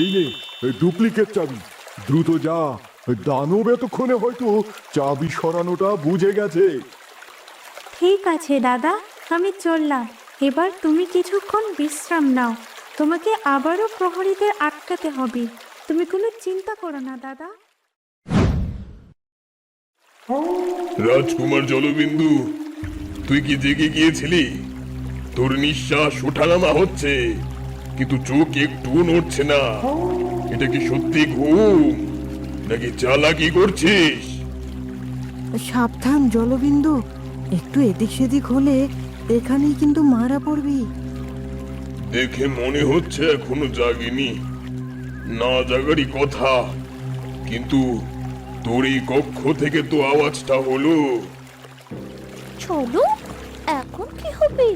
এই নে ডুপ্লিকেট চাবি। দ্রুত যা। দানব এতক্ষণে হয়তো চাবি সরানোটা বুঝে গেছে। ঠিক আছে দাদা আমি চললাম। এবার তুমি কিছুক্ষণ বিশ্রাম নাও। তোমাকে আবারও প্রহরীদের আটকাতে হবে। তুমি কোনো চিন্তা করো না দাদা। রাজকুমার জলবিন্দু তুই কি জেগে গিয়েছিলি? তোর নিঃশ্বাস ওঠানামা হচ্ছে। কিন্তু চোখ একটু নড়ছে না। এটা কি সত্যি ঘুম নাকি চালাকি করছিস? সাবধান জলবিন্দু। একটু এদিক সেদিক হলে এখানেই কিন্তু মারা পড়বি। দেখে মনে হচ্ছে এখনও জাগিনি। না জাগারই কথা কিন্তু তোর এই কক্ষ থেকে তো আওয়াজটা হলো। চলো এখন কি হবে?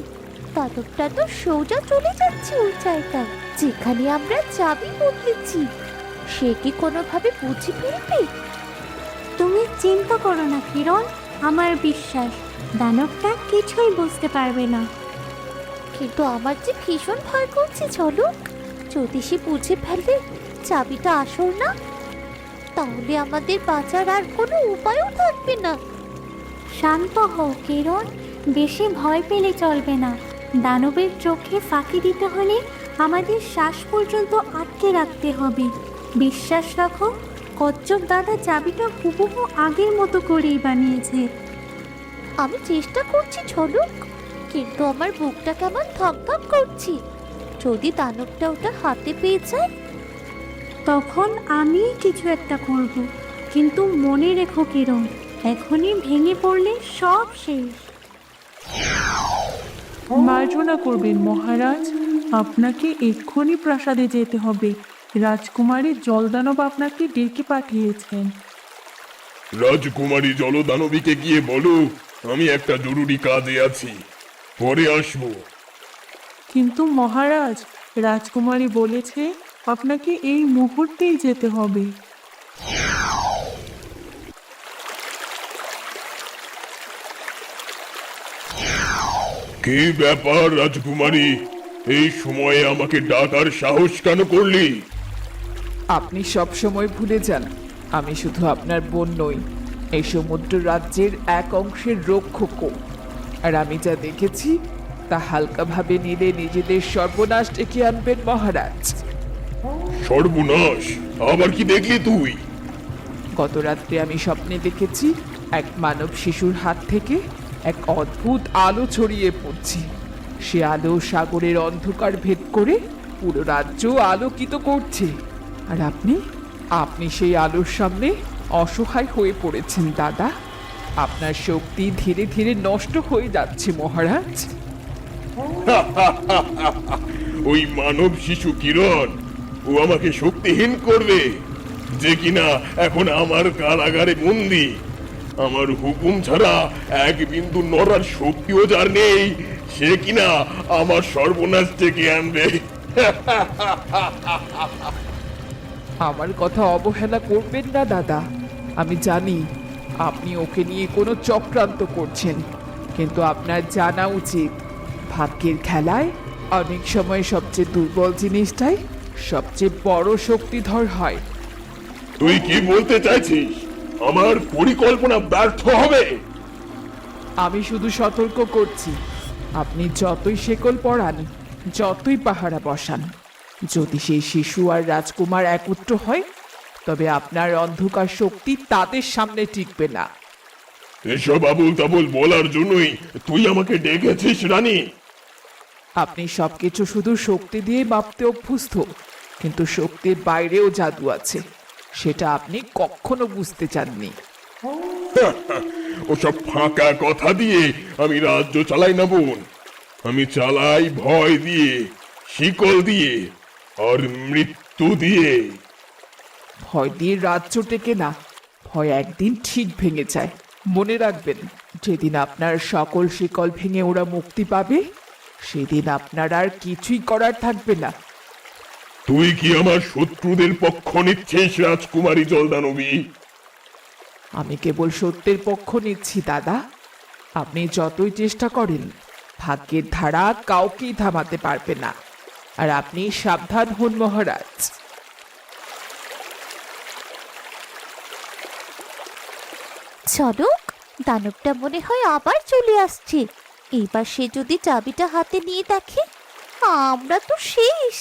দাদকটা তো সোজা চলে যাচ্ছে ওই জায়গায়, যেখানে আমরা চাবি বদলেছি। সে কি কোনোভাবে বুঝে ফেলবে? তুমি চিন্তা করো না, কিরণ, আমার বিশ্বাস, দানবটা কিছুই বুঝতে পারবে না। কিন্তু আমার যে ভীষণ ভয় করছে, চলো। যদি সে বুঝে ফেলে, চাবিটা আসল না, তাহলে আমাদের বাঁচার আর কোনো উপায়ও থাকবে না। শান্ত হও, কিরণ, বেশি ভয় পেলে চলবে না। দানবের চোখে ফাঁকি দিতে হলে আমাদের শ্বাস পর্যন্ত আটকে রাখতে হবে। বিশ্বাস রাখো কচ্ছপ দাদা চাবিটা হুবহু আগের মতো করেই বানিয়েছে। আমি চেষ্টা করছি ঝলক কিন্তু আমার বুকটা কেমন ধক ধক করছে। যদি দানবটা ওটা হাতে পেয়ে যায়? তখন আমি কিছু একটা করব কিন্তু মনে রেখো কিরণ এখনই ভেঙে পড়লে সব শেষ। মার্জনা করবেন মহারাজ। আপনাকে এক্ষুনি প্রাসাদে যেতে হবে। রাজকুমারী জলদানব আপনাকে ডেকে পাঠিয়েছেন। রাজকুমারী জলদানবীকে গিয়ে বলো আমি একটা জরুরি কাজে আছি। পরে আসব। কিন্তু মহারাজ রাজকুমারী বলেছে আপনাকে এই মুহূর্তেই যেতে হবে। কি ব্যাপার রাজকুমারী? এই সময়ে আমাকে ডাকার সাহস কেন করলি? আপনি সব সময় ভুলে যান আমি শুধু আপনার বোন নই এই সমুদ্র রাজ্যের এক অংশের রক্ষকও। আর আমি যা দেখেছি তা হালকাভাবে নিলে নিজেদের সর্বনাশ ডেকে আনবেন মহারাজ। সর্বনাশ? আবার কি দেখলি তুই? গত রাত্রে আমি স্বপ্নে দেখেছি এক মানব শিশুর হাত থেকে এক অদ্ভুত আলো ছড়িয়ে পড়ছে। সে আলো সাগরের অন্ধকার ভেদ করে পুরো রাজ্য আলোকিত করছে। আর আপনি? আপনি সেই আলোর সামনে অসহায় হয়ে পড়েছেন, দাদা। আপনার শক্তি ধীরে ধীরে নষ্ট হয়ে যাচ্ছে, মহারাজ। ওই মানব শিশু কিরণ, ও আমাকে শক্তিহীন করবে, যে কিনা এখন আমার কারাগারে বন্দি। আমার হুকুম ছাড়া এক বিন্দু নড়ার শক্তিও যার নেই সে কিনা আমার সর্বনাশ থেকে আনবে। আমার কথা অবহেলা করবেন না দাদা। আমি জানি আপনি ওকে নিয়ে কোনো চক্রান্ত করছেন কিন্তু আপনার জানা উচিত ভাগ্যের খেলায় অনেক সময় সবচেয়ে দুর্বল জিনিসটাই সবচেয়ে বড় শক্তিধর হয়। তুই কি বলতে চাইছিস? আমার পরিকল্পনা ব্যর্থ হবে। আমি শুধু সতর্ক করছি। আপনি যতই শেকল পড়ান যতই পাহারা বসান যদি সেই শিশু আর রাজকুমার একত্র হয় তবে আপনার অন্ধকার শক্তি তাদের সামনে টিকবে না। এসব আবুল তাবুল বলার জন্যই তুই আমাকে ডেকেছিস রানী। আপনি সবকিছু শুধু শক্তি দিয়ে মাপতে অভ্যস্ত কিন্তু শক্তির বাইরেও জাদু আছে। সেটা আপনি কখনো বুঝতে চাননি। ওসব ফাঁকা কথা দিয়ে আমি রাজ্য চালাই না বোন। আমি চালাই ভয় দিয়ে শিকল দিয়ে আর মৃত্যু দিয়ে। ভয় দিয়ে রাজ্য টেকে না ভয় একদিন ঠিক ভেঙে যায়। মনে রাখবেন যেদিন আপনার সকল শিকল ভেঙে ওরা মুক্তি পাবে সেদিন আপনার আর কিছুই করার থাকবে না। তুই কি আমার শত্রুদের পক্ষ নিচ্ছিস রাজকুমারী জলদানবী? আমি কেবল সত্যের পক্ষ নিচ্ছি দাদা। আপনি যতই চেষ্টা করেন ভাগ্যের ধারা কাউকেই থামাতে পারবে না। আর আপনি সাবধান হন মহারাজ। চনক দানবটা মনে হয় আবার চলে আসছে। এবার সে যদি চাবিটা হাতে নিয়ে দেখে আমরা তো শেষ।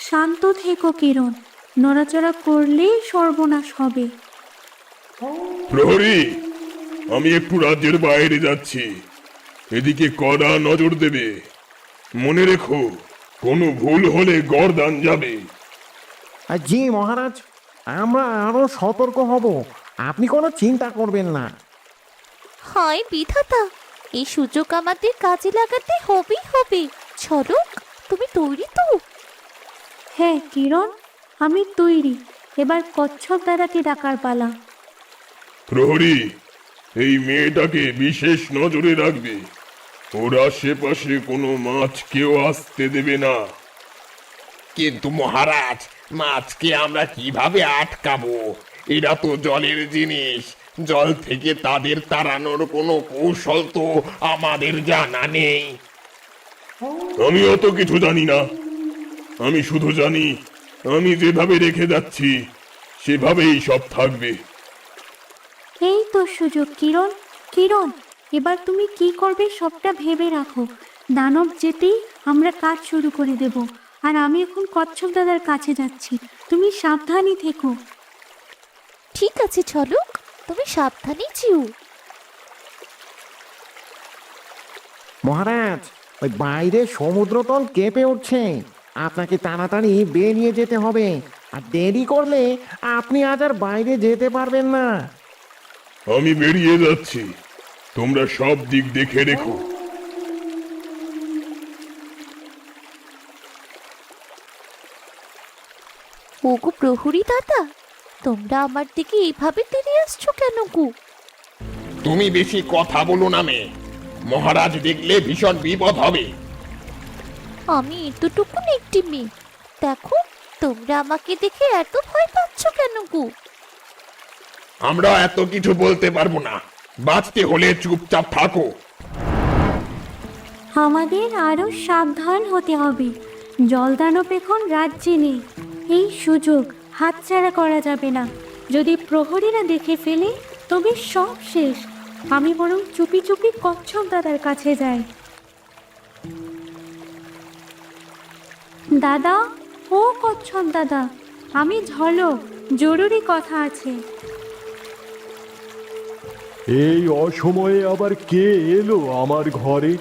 শান্ত থেকো কিরণ। নড়াচড়া করলেই সর্বনাশ হবে। প্রহরী আমি একটু রাজ্যের বাইরে যাচ্ছি। এদিকে কড়া নজর দেবে। মনে রেখো কোনো ভুল হলে গরদান যাবে। আর জি মহারাজ আমরা আরও সতর্ক হব। আপনি কোনো চিন্তা করবেন না। হায় বিধাতা এই সুযোগ আমাদের কাজে লাগাতে হবেই হবে। চলক তুমি তৈরি তো। হ্যাঁ কিরণ? আমি তৈরি। এবার কচ্ছপ দাদাকে ডাকার পালা। প্রহরী এই মেয়েটাকে বিশেষ নজরে রাখবে। ওর আশেপাশে কোনো মাছ কেউ আসতে দেবে না। কিন্তু মহারাজ মাছকে আমরা কীভাবে আটকাবো? এরা তো জলের জিনিস। জল থেকে তাদের তাড়ানোর কোনো কৌশল তো আমাদের জানা নেই। আমি অত কিছু জানি না। আমি শুধু জানি আমি যেভাবে রেখে যাচ্ছি সেভাবেই সব থাকবে। এই তো সুযোগ কিরণ কিরণ এবার তুমি কি করবে সবটা ভেবে রাখো। দানব যেতেই আমরা কাজ শুরু করে দেব আর আমি এখন কচ্ছপ দাদার কাছে যাচ্ছি তুমি সাবধানই থেকো। ঠিক আছে চলক তুমি সাবধানে যেও। মহারাজ ওই বাইরে সমুদ্রতল কেঁপে উঠছে। আপনাকে তাড়াতাড়ি বেরিয়ে যেতে হবে। আর দেরি করলে আপনি আজ আর বাইরে যেতে পারবেন না। আমি বেরিয়ে যাচ্ছি। তোমরা সব দিক দেখে রেখো। ওগো প্রহরী দাদা তোমরা আমার দিকে এইভাবে তেড়ে আসছো কেন গো? তুমি বেশি কথা বলো না মেয়ে। মহারাজ দেখলে ভীষণ বিপদ হবে। আমি এতটুকুন একটি মেয়ে। দেখো তোমরা আমাকে দেখে এত ভয় পাচ্ছ কেন গো? আমরা এত কিছু বলতে পারব না। বাঁচতে হলে চুপচাপ থাকো। আমাদের আরও সাবধান হতে হবে। জলদানব এখন রাজ্যে নেই। এই সুযোগ হাতছাড়া করা যাবে না। যদি প্রহরীরা দেখে ফেলে তবে সব শেষ। আমি বরং চুপি চুপি কচ্ছপ দাদার কাছে যাই। দাদা ও কচ্ছপ দাদা আমি ঝলক জরুরি কথা আছে। এই অসময়ে আবার কে এলো আমার ঘরে?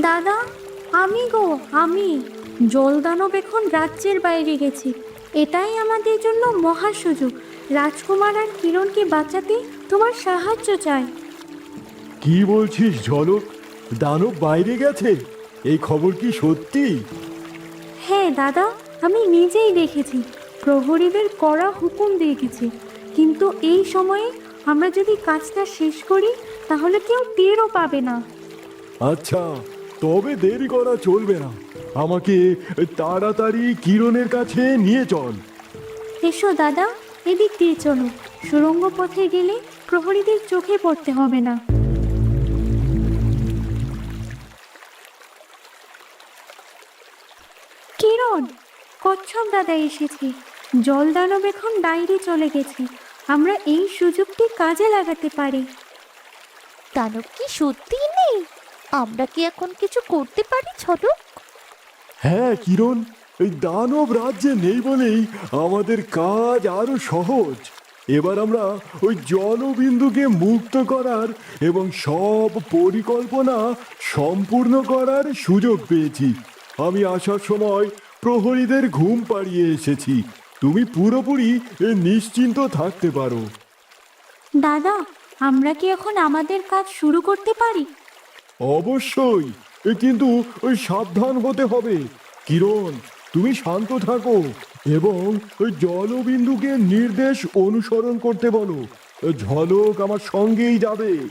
দাদা আমি গো আমি। জলদানব এখন রাজ্যের বাইরে গেছি। এটাই আমাদের জন্য মহা সুযোগ। রাজকুমার আর কিরণকে বাঁচাতে তোমার সাহায্য চাই। কি বলছিস ঝলক? দানব বাইরে গেছে? এই খবর কি সত্যি? হ্যাঁ দাদা আমি নিজেই দেখেছি। প্রহরীদের কড়া হুকুম দিয়ে গেছে কিন্তু এই সময়ে আমরা যদি কাজটা শেষ করি তাহলে কেউ টেরও পাবে না। আচ্ছা তবে দেরি করা চলবে না। আমাকে তাড়াতাড়ি কিরণের কাছে নিয়ে চল। এসো দাদা এদিক দিয়ে চলো। সুরঙ্গ পথে গেলে প্রহরীদের চোখে পড়তে হবে না। কিরণ কচ্ছপ দাদা এসেছে। জলদানব এখন বাইরে চলে গেছে। আমরা এই সুযোগটি কাজে লাগাতে পারি। দানব কি সত্যি নেই? আমরা কি এখন কিছু করতে পারি চলক হ্যাঁ কিরণ এই দানব রাজ্যে নেই বলেই আমাদের কাজ আরও সহজ। এবার আমরা ওই জলবিন্দুকে মুক্ত করার এবং সব পরিকল্পনা সম্পূর্ণ করার সুযোগ পেয়েছি। আমি আসার সময় প্রহরীদের ঘুম পাড়িয়ে এসেছি। তুমি পুরোপুরি এ, নিশ্চিন্ত থাকতে পারো। দাদা আমরা কি এখন আমাদের কাজ শুরু করতে পারি? অবশ্যই। এ কিন্তু ওই সাবধান হতে হবে। কিরণ তুমি শান্ত থাকো এবং ওই জলবিন্দুকে নির্দেশ অনুসরণ করতে বলো। ঝলক আমার সঙ্গেই যাবে।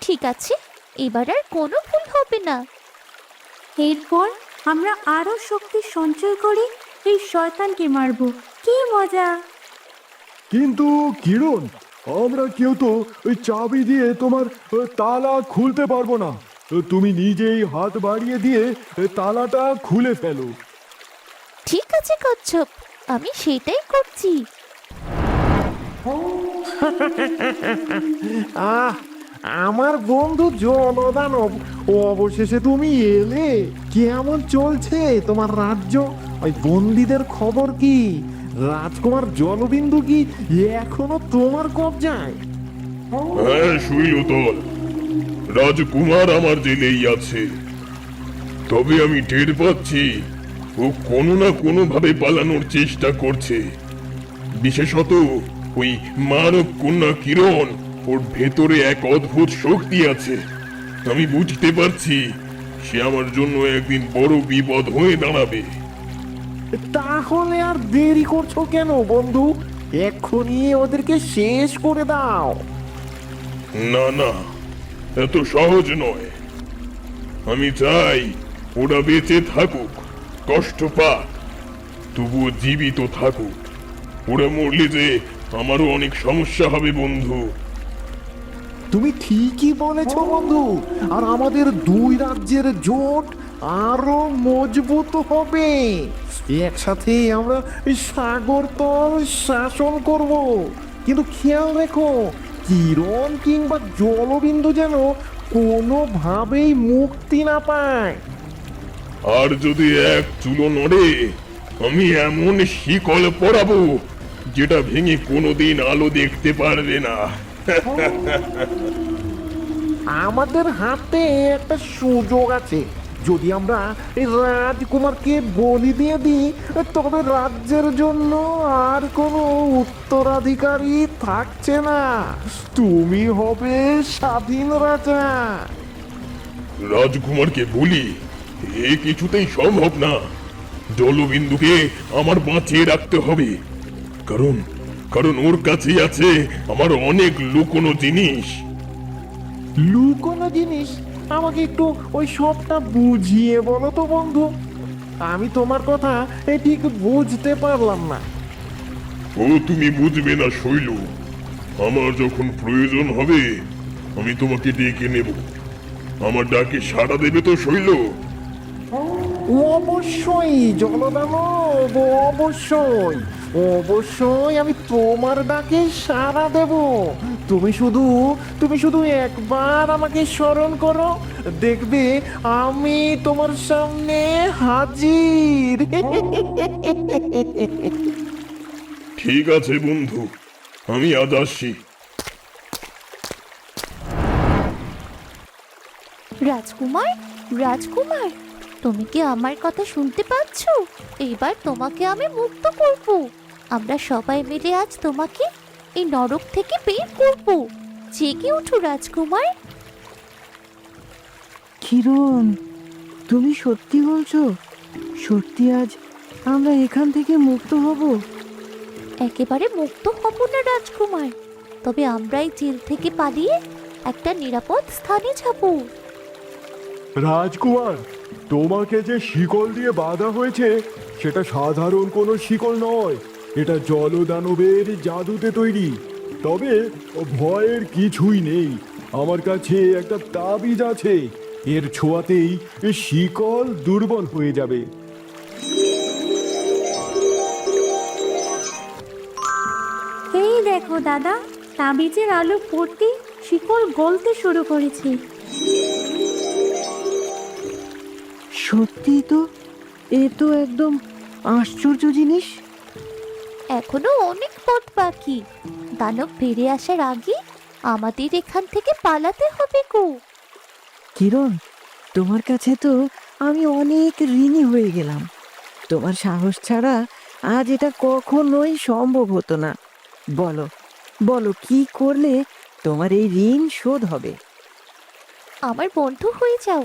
ঠিক আছে এবার আর কোনো ভুল হবে না। এরপর আমরা আরও শক্তি সঞ্চয় করে এই শয়তানকে মারব। কি মজা! কিন্তু কিরণ আমরা কেউ তো ওই চাবি দিয়ে তোমার তালা খুলতে পারব না। তুমি নিজেই হাত বাড়িয়ে দিয়ে তালাটা খুলে ফেলো। ঠিক আছে কচ্ছপ আমি সেটাই করছি। আহ আমার বন্ধু জলদানব অবশেষে তুমি এলে। কেমন চলছে তোমার রাজ্য? ওই বন্দীদের খবর কি? রাজকুমার জলবিন্দু কি এখনও তোমার কবজায়? হ্যাঁ শৈলতল রাজকুমার আমার জেলেই আছে। তবে আমি টের পাচ্ছি, ও কোনো না কোনো ভাবে পালানোর চেষ্টা করছে। বিশেষত ওই মানব কন্যা কিরণ ওর ভেতরে এক অদ্ভুত শক্তি আছে। আমি বুঝতে পারছি সে আমার জন্য একদিন বড় বিপদ হয়ে দাঁড়াবে। তাহলে আর দেরি করছ কেন বন্ধু? এক্ষুনি ওদেরকে শেষ করে দাও। না না এত সহজ নয়। আমি চাই ওরা বেঁচে থাকুক কষ্ট পাক তবুও জীবিত থাকুক। ওরা মরলে যে আমারও অনেক সমস্যা হবে বন্ধু। তুমি ঠিকই বলেছ, বন্ধু। আর আমাদের দুই রাজ্যের জোট আরও মজবুত হবে। একসাথে আমরা সাগর তল শাসন করব। কিন্তু খেয়াল রেখো, কিরণ কিংবা জলবিন্দু যেন কোনোভাবেই মুক্তি না পায়। আর যদি এক চুলো নড়ে, আমি এমন শিকল পরাবো, যেটা ভেঙে কোনোদিন আলো দেখতে পারবে না। আমাদের হাতে একটা সুযোগ আছে। যদি আমরা এই রাজকুমারকে বলি দিয়ে দিই, তবে রাজ্যের জন্য আর কোনো উত্তরাধিকারী থাকছে না। তুমি হবে স্বাধীন রাজা। রাজকুমারকে বলি, এ কিছুতেই সম্ভব না। জলবিন্দুকে আমার বাঁচিয়ে রাখতে হবে। কারণ কারণ ওর কাছেই আছে আমার অনেক লুকোনো জিনিস। লুকোনো জিনিস? আমাকে একটু ওই সবটা বুঝিয়ে বলো তো বন্ধু। আমি তোমার কথা এ ঠিক বুঝতে পারলাম না। ও তুমি বুঝবে না শৈল। আমার যখন প্রয়োজন হবে আমি তোমাকে ডেকে নেব। আমার ডাকে সাড়া দেবে তো শৈল? অবশ্যই জলদানব অবশ্যই। অবশ্যই আমি তোমার ডাকে সাড়া দেব। তুমি শুধু তুমি শুধু একবার আমাকে স্মরণ করো। দেখবে আমি তোমার সামনে হাজির। ঠিক আছে বন্ধু। আমি আজ আসছি। রাজকুমার রাজকুমার তুমি কি আমার কথা শুনতে পাচ্ছ? এইবার তোমাকে আমি মুক্ত করব। আমরা সবাই মিলে আজ তোমাকে এই নরক থেকে বের করব। জেগে ওঠো রাজকুমার। কিরণ তুমি সত্যি বলছো? সত্যি আজ আমরা এখান থেকে মুক্ত হব? একেবারে মুক্ত হব না রাজকুমার। তবে আমরাই জেল থেকে পালিয়ে একটা নিরাপদ স্থানে যাব। রাজকুমার তোমাকে যে শিকল দিয়ে বাঁধা হয়েছে সেটা সাধারণ কোনো শিকল নয়। এটা জলদানবের জাদুতে তৈরি। তবে ভয়ের কিছুই নেই। আমার কাছে একটা তাবিজ আছে। এর ছোঁয়াতেই শিকল দুর্বল হয়ে যাবে। এই দেখো দাদা তাবিজের আলো পড়তে শিকল গলতে শুরু করেছে। সত্যি তো? এ তো একদম আশ্চর্য জিনিস। এখনও অনেক পথ বাকি। দানব ফিরে আসার আগে আমাদের এখান থেকে পালাতে হবে গো। কিরণ তোমার কাছে তো আমি অনেক ঋণী হয়ে গেলাম। তোমার সাহস ছাড়া আজ এটা কখনোই সম্ভব হতো না। বলো বলো কি করলে তোমার এই ঋণ শোধ হবে? আমার বন্ধু হয়ে যাও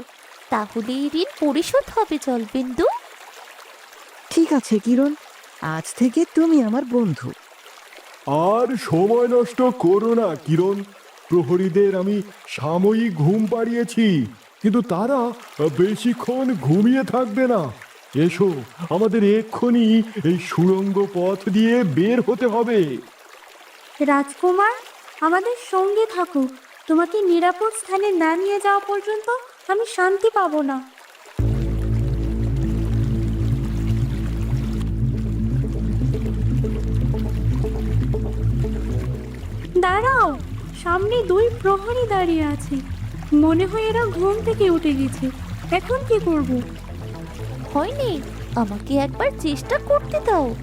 তাহলে এই ঋণ পরিশোধ হবে জলবিন্দু। ঠিক আছে কিরণ আজ থেকে তুমি আমার বন্ধু। আর সময় নষ্ট করো না কিরণ। প্রহরীদের আমি সাময়িক ঘুম পাড়িয়েছি কিন্তু তারা বেশিক্ষণ ঘুমিয়ে থাকবে না। এসো আমাদের এক্ষুনি এই সুড়ঙ্গ পথ দিয়ে বের হতে হবে। রাজকুমার আমাদের সঙ্গে থাকো। তোমাকে নিরাপদ স্থানে না নিয়ে যাওয়া পর্যন্ত আমি শান্তি পাবো না। দাঁড়াও সামনে দুই প্রহরী দাঁড়িয়ে আছে। মনে হয় এরা ঘুম থেকে উঠে গেছে। এখন কি করব? হয়নি আমাকে একবার চেষ্টা করতে দাও।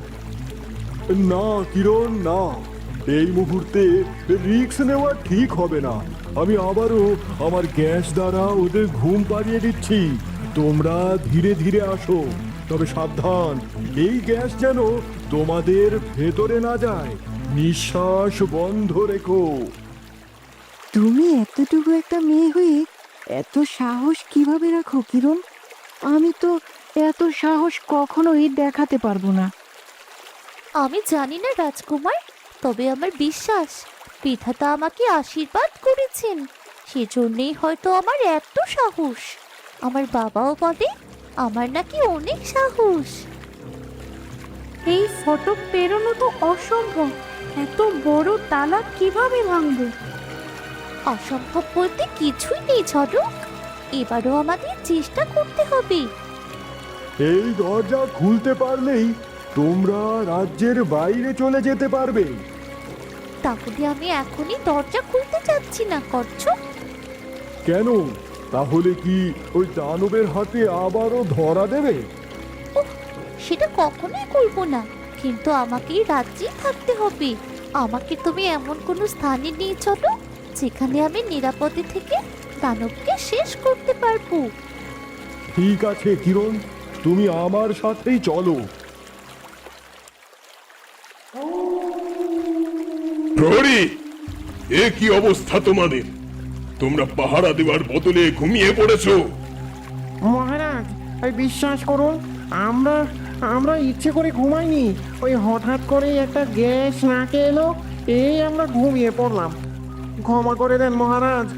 না কিরণ না। এই মুহূর্তে রিস্ক নেওয়া ঠিক হবে না। আমি আবারও আমার গ্যাস দ্বারা ওদের ঘুম পাড়িয়ে দিচ্ছি। তোমরা ধীরে ধীরে আসো তবে সাবধান। এই গ্যাস যেন তোমাদের ভেতরে না যায়। নিঃশ্বাস বন্ধ রেখো। তুমি এতটুকু একটা মেয়ে হয়ে এত সাহস কীভাবে রাখো কিরণ? আমি তো এত সাহস কখনোই দেখাতে পারব না। আমি জানি না রাজকুমার তবে আমার বিশ্বাস বিধাতা আমাকে আশীর্বাদ করেছেন। সেজন্যই হয়তো আমার এত সাহস। আমার বাবাও বলে আমার নাকি অনেক সাহস। এই ফটক পেরোনো তো অসম্ভব। এত বড় তালা কীভাবে ভাঙবো? অসম্ভব বলতে কিছুই নেই ঝটক এবারও আমাদের চেষ্টা করতে হবে। এই দরজা খুলতে পারলেই তোমরা রাজ্যের বাইরে চলে যেতে পারবে। তাহলে আমি এখনই দরজা খুলতে চাচ্ছি না করছ কেন? তাহলে কি ওই দানবের হাতে আবারও ধরা দেবে? সেটা কখনোই করব না। কিন্তু আমাকে এই রাজ্যেই থাকতে হবে। আমাকে তুমি এমন কোনো স্থানে নিয়ে চলো যেখানে আমি নিরাপদে থেকে দানবকে শেষ করতে পারব। ঠিক আছে কিরণ। তুমি আমার সাথেই চলো। প্রহরী এ কি অবস্থা তোমাদের? তোমরা পাহারা দেওয়ার বদলে ঘুমিয়ে পড়েছো। মহারাজ বিশ্বাস করুন আমরা আমরা ইচ্ছে করে ঘুমাইনি। ওই হঠাৎ করে একটা গ্যাস নাকে এলো, এই আমরা ঘুমিয়ে পড়লাম। ক্ষমা করে দেন মহারাজ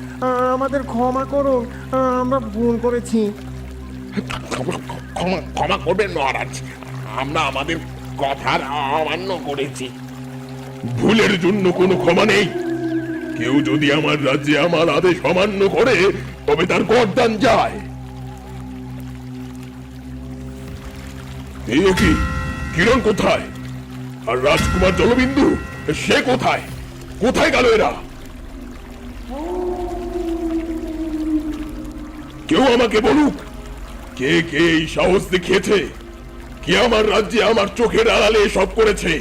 আমাদের ক্ষমা করুন আমরা ভুল করেছি। ক্ষমা ক্ষমা করবেন মহারাজ, আমরা আমাদের কথার অমান্য করেছি। ভুলের জন্য কোনো ক্ষমা নেই। কেউ যদি আমার রাজ্যে আমার আদেশ অমান্য করে, তবে তার গরদান যায়। এই কি? কিরণ কোথায়? আর রাজকুমার জলবিন্দু, সে কোথায়? কোথায় গেল এরা? কেউ আমাকে বলুক, কে কে এই সাহস দেখিয়েছে? কে আমার রাজ্যে আমার চোখের আড়ালে সব করেছে?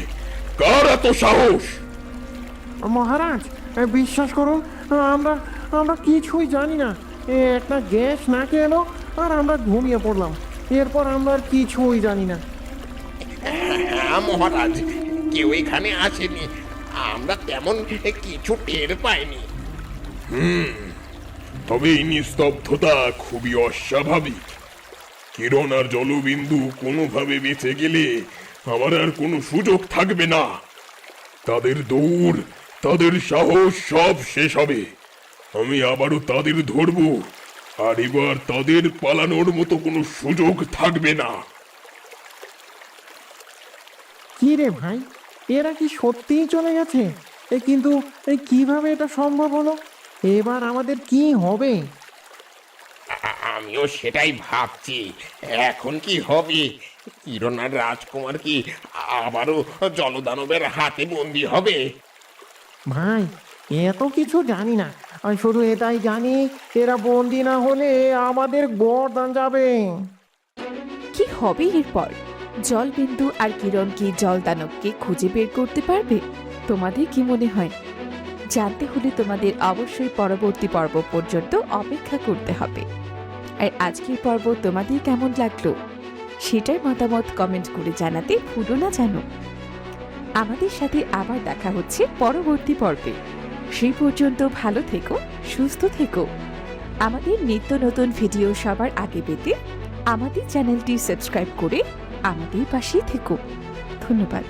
কার এত সাহস? মহারাজ বিশ্বাস করুন আমরা আমরা কিছুই জানি না। একটা গ্যাস নাকে এলো আর আমরা ঘুমিয়ে পড়লাম। এরপর আমরা আর কিছুই জানি না। হ্যাঁ মহারাজ কেউ এখানে আসেনি। আমরা তেমন কিছু টের পাইনি। তবে এই নিস্তব্ধতা খুবই অস্বাভাবিক। কিরণ আর জলবিন্দু কোনোভাবে বেঁচে গেলে আমার আর কোনো সুযোগ থাকবে না। তাদের দৌড় তাদের সাহস সব শেষ হবে। আমি আবারও তাদের ধরব। আর এবার তাদের পালানোর মতো কোনো সুযোগ থাকবে না। কি রে ভাই? এরা কি সত্যিই চলে গেছে? এ কিন্তু এই কীভাবে এটা সম্ভব হলো? এবার আমাদের কি হবে? আমিও সেটাই ভাবছি। এখন কি হবে? কিরণ আর রাজকুমার কি আবারও জলদানবের হাতে বন্দি হবে? ভাই এত কিছু জানি না। আমি শুধু এটাই জানি, এরা বন্দি না হলে আমাদের গরদান যাবে। কি হবে এরপর? জলবিন্দু আর কিরণ কি জলদানবকে খুঁজে বের করতে পারবে? তোমাদের কি মনে হয়? জানতে হলে তোমাদের অবশ্যই পরবর্তী পর্ব পর্যন্ত অপেক্ষা করতে হবে। আর আজকের পর্ব তোমাদের কেমন লাগল? সেটার মতামত কমেন্ট করে জানাতে ভুলো না জানো। আমাদের সাথে আবার দেখা হচ্ছে পরবর্তী পর্বে। সেই পর্যন্ত ভালো থেকো, সুস্থ থেকো। আমাদের নিত্য নতুন ভিডিও সবার আগে পেতে আমাদের চ্যানেলটি সাবস্ক্রাইব করে আমাদের পাশেই থেকো। ধন্যবাদ।